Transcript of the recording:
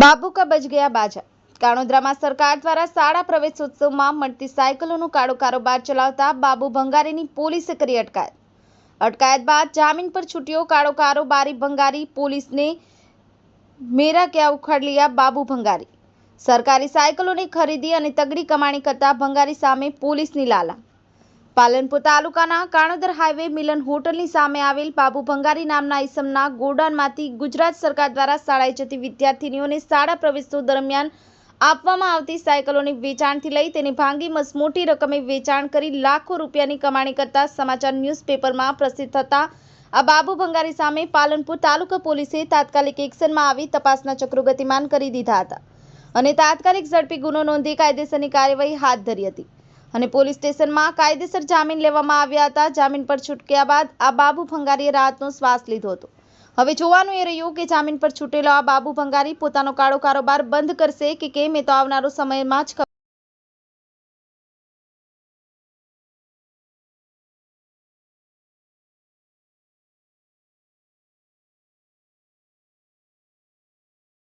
બાબુ કા બચ ગયા બાજા. કાણોદરામાં સરકાર દ્વારા શાળા પ્રવેશોત્સવમાં મળતી સાયકલોનો કાળો કારોબાર ચલાવતા બાબુ ભંગારીની પોલીસે કરી અટકાયત. અટકાયત બાદ જામીન પર છૂટ્યો કાળો કારોબારી ભંગારી પોલીસને મેરા ક્યાં ઉખાડ લિયા બાબુ ભંગારી. સરકારી સાયકલોની ખરીદી અને તગડી કમાણી કરતા ભંગારી સામે પોલીસની લાલા પાલનપુર તાલુકાના કાણોદર હાઈવે મિલન હોટલની સામે આવેલ બાબુ ભંગારી નામના ઇસમના ગોડાઉનમાંથી ગુજરાત સરકાર દ્વારા શાળાએ જતી વિદ્યાર્થીનીઓને શાળા પ્રવેશો દરમિયાન આપવામાં આવતી સાયકલોની વેચાણથી લઈ તેને ભાંગી મસમોટી રકમે વેચાણ કરી લાખો રૂપિયાની કમાણી કરતા સમાચાર ન્યૂઝપેપરમાં પ્રસિદ્ધ થતા આ બાબુ ભંગારી સામે પાલનપુર તાલુકા પોલીસે તાત્કાલિક એક્શનમાં આવી તપાસના ચક્રો ગતિમાન કરી દીધા હતા અને તાત્કાલિક ઝડપી ગુનો નોંધી કાયદેસરની કાર્યવાહી હાથ ધરી હતી. અને પોલીસ સ્ટેશનમાં કાયદેસર જામીન લેવામાં આવ્યા હતા. જામીન પર છૂટક્યા બાદ આ બાબુ ભંગારીએ રાહતનો શ્વાસ લીધો હતો. હવે જોવાનું એ રહ્યું કે જામીન પર છૂટેલો આ બાબુ ભંગારી પોતાનો કાળો કારોબાર બંધ કરશે કે કેમ એ તો આવનારો સમયમાં જ